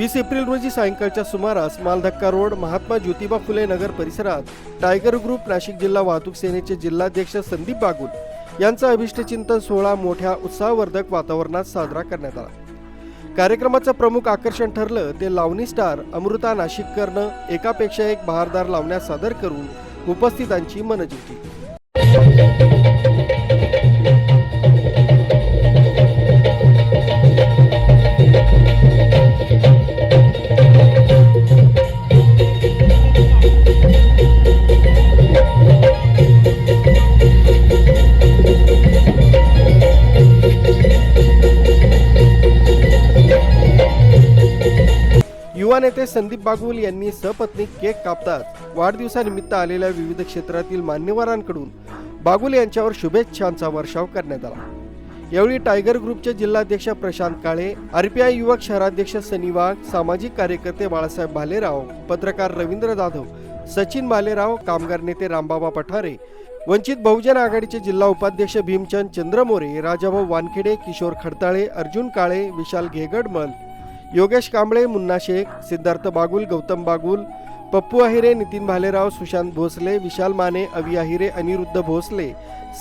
वीस एप्रिल रोजी सायंकाळच्या सुमारास मालधक्का रोड महात्मा ज्योतिबा फुले नगर परिसरात टायगर ग्रुप नाशिक जिल्हा वाहतूक सेनेचे जिल्हाध्यक्ष संदीप बागुल यांचा अभिष्टचिंतन सोहळा मोठ्या उत्साहवर्धक वातावरणात साजरा करण्यात आला. कार्यक्रमाचं प्रमुख आकर्षण ठरलं ते लावणी स्टार अमृता नाशिककरनं एकापेक्षा एक बहारदार लावण्या सादर करून उपस्थितांची मनं जिंकली युवा नेते संदीप बागुल यांनी सपत्नीक केक कापताच वाढदिवसानिमित्त आलेल्या विविध क्षेत्रातील मान्यवरांकडून बागुल यांच्यावर शुभेच्छांचा वर्षाव करण्यात आला. यावेळी टायगर ग्रुपचे जिल्हाध्यक्ष प्रशांत काळे आरपीआय युवक शहराध्यक्ष सनी वाघ सामाजिक कार्यकर्ते बाळासाहेब भालेराव पत्रकार रवींद्र जाधव सचिन भालेराव कामगार नेते रामबाबा पठारे वंचित बहुजन आघाडीचे जिल्हा उपाध्यक्ष भीमचंद चंद्रमोरे राजाभाऊ वानखेडे किशोर खडताळे अर्जुन काळे विशाल घेगडमल योगेश कांबळे मुन्ना शेख सिद्धार्थ बागुल गौतम बागुल पप्पू अहिरे नितीन भालेराव सुशांत भोसले विशाल माने अवी अहिरे अनिरुद्ध भोसले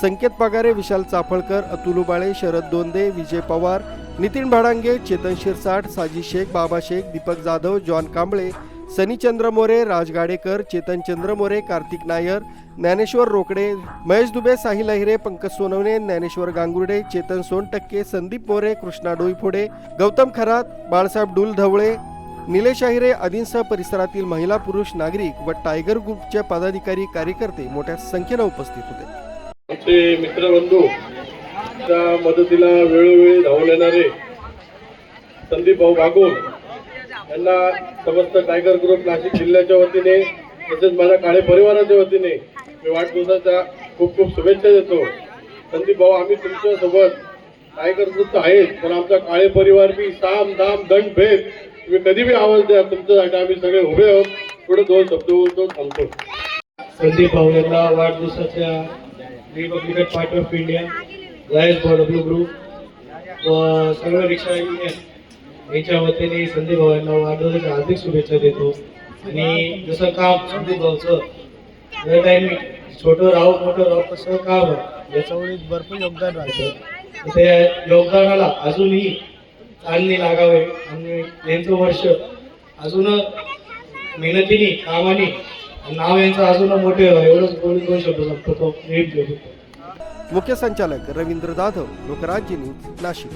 संकेत पगारे विशाल चाफळकर अतुल उबाळे शरद दोंदे विजय पवार नितीन भाडांगे चेतन शिरसाट साजी शेख बाबा शेख दीपक जाधव जॉन कांबळे सनीचंद्र मोरे राज गाडेकर चेतन चंद्र मोरे कार्तिक नायर ज्ञानेश्वर रोकडे महेश दुबे साहिल अहिरे पंकज सोनवणे ज्ञानेश्वर गांगुर्डे चेतन सोनटक्के संदीप मोरे कृष्णा डोईफोडे गौतम खरात बाळासाहेब डुल धवळे निलेश अहिरे आदींसह परिसरातील महिला पुरुष नागरिक व टायगर ग्रुपचे पदाधिकारी कार्यकर्ते मोठ्या संख्येनं उपस्थित होते. आमचे मित्रबंधू त्या मदतीला वेळोवेळी धावून येणारे संदीप भाऊ बागोल यांना समस्त टायगर ग्रुप नाशिक जिल्ह्याच्या वतीने तसेच माझ्या काळे परिवाराच्या वतीने मी वाढदिवसाच्या खूप खूप शुभेच्छा देतो. संदीप भाऊ आम्ही तुमच्यासोबत टायगर ग्रुप तर आहेच पण आमचा काळे परिवार बी साम दाम दंड भेद तुम्ही कधी बी आवाज द्या तुमच्यासाठी आम्ही सगळे उभे आहोत. पुढे दोन शब्द बोलतो थांबतो संदीप भाऊ यांना वाढदिवसाच्या Republican Party of India Lions W group व सर्व रिक्षा युनियन यांच्या वतीने संदीप भाऊ यांना वाढदिवसाच्या हार्दिक शुभेच्छा देतो. आणि जसं काम संदीप भाऊचं या टाइमी छोटं राहो मोठं राव कसं काम याच्यामुळे भरपूर योगदान राहतं. त्या योगदानाला अजूनही चालणी लागावे. आणि यांचं वर्ष अजून मेहनतीने कामाने नाव यांचं अजून मोठे एवढंच बोलून दोन शब्द संपतो नेम मुख्य संचालक रवींद्र जाधव लोकराज्य न्यूज नाशिक.